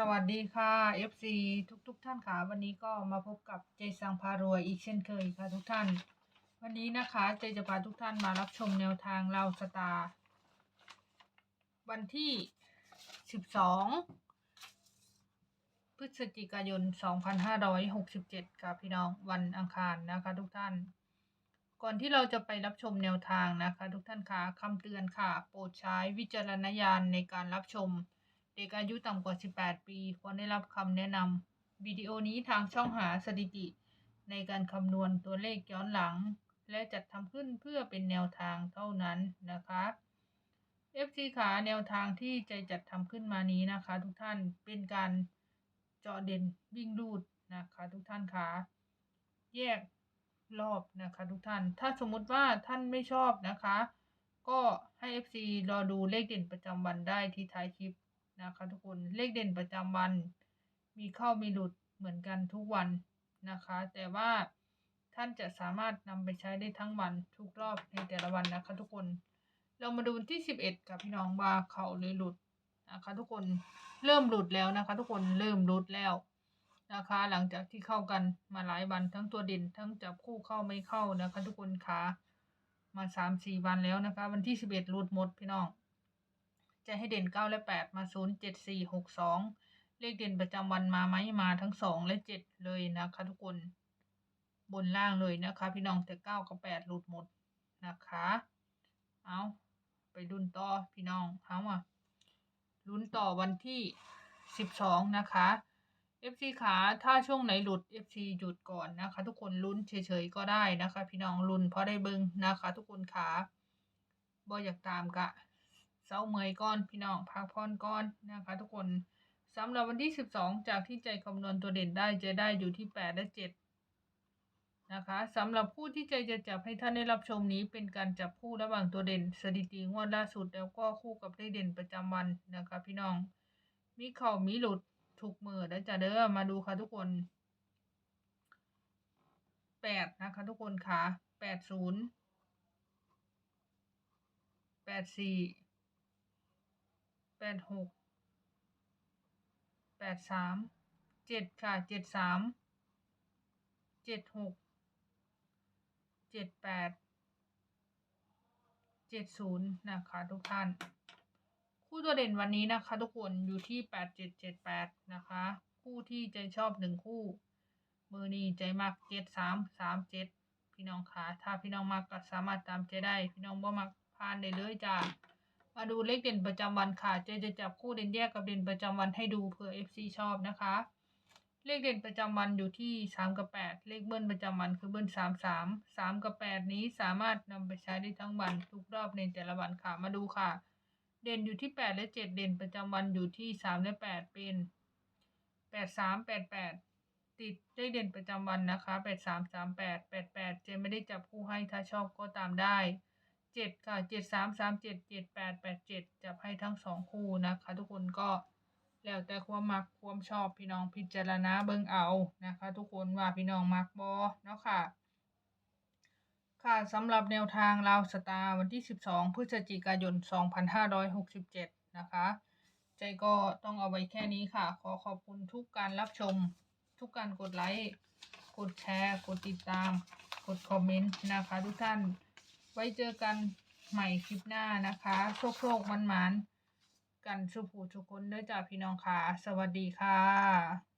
สวัสดีค่ะ FC ทุกทุกๆท่านค่ะวันนี้ก็มาพบกับเจสังพารวยอีกเช่นเคยค่ะทุกท่าน วันนี้นะคะเจจะพาทุกท่านมารับชมแนวทางเราสตาร์วันที่ 12 พฤศจิกายน 2567ค่ะพี่น้องวันอังคารนะคะทุกท่าน ก่อนที่เราจะไปรับชมแนวทางนะคะ ทุกท่านคะคำเตือนค่ะ โปรดใช้วิจารณญาณในการรับชม เด็กอายุต่ำกว่า 18 ปี ควรได้รับคำแนะนำวิดีโอนี้ทางช่องหาสถิติ ในการคำนวณตัวเลขย้อนหลัง และจัดทำขึ้นเพื่อเป็นแนวทางเท่านั้นนะคะ FC ขาแนวทางที่ใจจัดทำขึ้นมานี้นะคะ ทุกท่านเป็นการเจาะเด่นวิ่งรูดนะคะ ทุกท่านคะแยกรอบนะคะ ทุกท่าน ถ้าสมมุติว่าท่านไม่ชอบนะคะ ก็ให้ FC รอดูเลขเด่นประจำวันได้ที่ท้ายคลิป นะคะทุกคนเลขเด่นประจำวัน มีเข้ามีหลุดเหมือนกันทุกวันนะคะ แต่ว่าท่านจะสามารถนำไปใช้ได้ทั้งวันทุกรอบในแต่ละวันนะคะ ทุกคน เรามาดูวันที่ 11 กับพี่น้องว่าเขาหรือหลุดนะคะ ทุกคนเริ่มหลุดแล้วนะคะ ทุกคนเริ่มหลุดแล้วนะคะ หลังจากที่เข้ากันมาหลายวันทั้งตัวเด่นทั้งจับคู่เข้าไม่เข้านะคะ ทุกคนขามาสามสี่วันแล้วนะคะ วันที่11หลุดหมดพี่น้อง จะให้เด่น9และ8มา0 7 4 6 2เจ็ดสี่หกสองเลขเด่นประจำวันมาไหมมาทั้ง2และ7เลยนะคะทุกคน บนล่างเลยนะคะ พี่น้องแต่9กับ8หลุดหมดนะคะ เอาไปดุนต่อพี่น้องเอาอะลุ้นต่อวันที่12นะคะ FC ขาถ้าช่วงไหนหลุด FC หยุดก่อนนะคะ ทุกคนลุ้นเฉยๆก็ได้นะคะ พี่น้องลุ้นเพราะได้เบิงนะคะ ทุกคนขาบ่อยากตามกะ เศร้าเมยก้อนพี่น้องพักผ่อนก้อนนะคะ ทุกคนสำหรับวันที่ 12 จากที่ใจคำนวณตัวเด่นได้จะได้อยู่ที่ 8 และ 7 นะคะสำหรับผู้ที่ใจจะจับให้ท่านได้รับชมนี้เป็นการจับคู่ระหว่างตัวเด่น สถิติงวดล่าสุดแล้วก็คู่กับเลขเด่นประจำวันนะคะพี่น้อง มีเข่ามีหลุดถูกมือแล้วจะเด้อมาดูค่ะทุกคน 8 นะคะทุกคนค่ะ80 84แป ดหกแปดสามเจ็ดค่ะเจ็ดสามเจ็ดหกเจ็ดแปดเจ็ดศูนย์นะคะทุกท่าน คู่ตัวเด่นวันนี้นะคะ ทุกคนอยู่ที่แปดเจ็ดเจ็ดแปดนะคะ คู่ที่ใจชอบหนึ่งคู่ มือนี้ใจมากเจ็ดสามสามเจ็ดพี่น้องค่ะถ้าพี่น้องมากก็สามารถตามใจได้ พี่น้องบ่มักพานได้เลยจ้า มาดูเลขเด่นประจำวันค่ะเจจะจับคู่เด่นแยกกับเด่นประจำวันให้ดูเผื่อ FC ชอบนะคะ เลขเด่นประจำวันอยู่ที่ 3 กับ 8 เลขเบิ้ลประจำวันคือเบิ้ล3 3 3 กับ 8 นี้สามารถนำไปใช้ได้ทั้งวันทุกรอบในแต่ละวันค่ะมาดูค่ะ เด่นอยู่ที่ 8 และ 7 เด่นประจำวันอยู่ที่ 3 และ 8 เป็น 8 3 8 8 ติดเลขเด่นประจำวันนะคะ 8 3 3 8 8 8 เจไม่ได้จับคู่ให้ถ้าชอบก็ตามได้ เจ็ดค่ะเจ็ดสามสามเจ็ดเจ็ดแปดแปดเจ็ดจับให้ทั้งสองคู่นะคะ ทุกคนก็แล้วแต่ความมักความชอบพี่น้องพิจารณาเบิ่งเอานะคะ ทุกคนว่าพี่น้องมักบอเนาะค่ะ ค่ะสำหรับแนวทางลาวสตาร์วันที่ 12 พฤศจิกายน 2567 นะคะ ใจก็ต้องเอาไว้แค่นี้ค่ะ ขอขอบคุณทุกการรับชม ทุกการกดไลค์ กดแชร์ กดติดตาม กดคอมเมนต์นะคะทุกท่าน ไว้เจอกันใหม่คลิปหน้านะคะโชคโชคมันมันกันสุขูทุกคนเด้อจ้าพี่น้องค่ะ สวัสดีค่ะ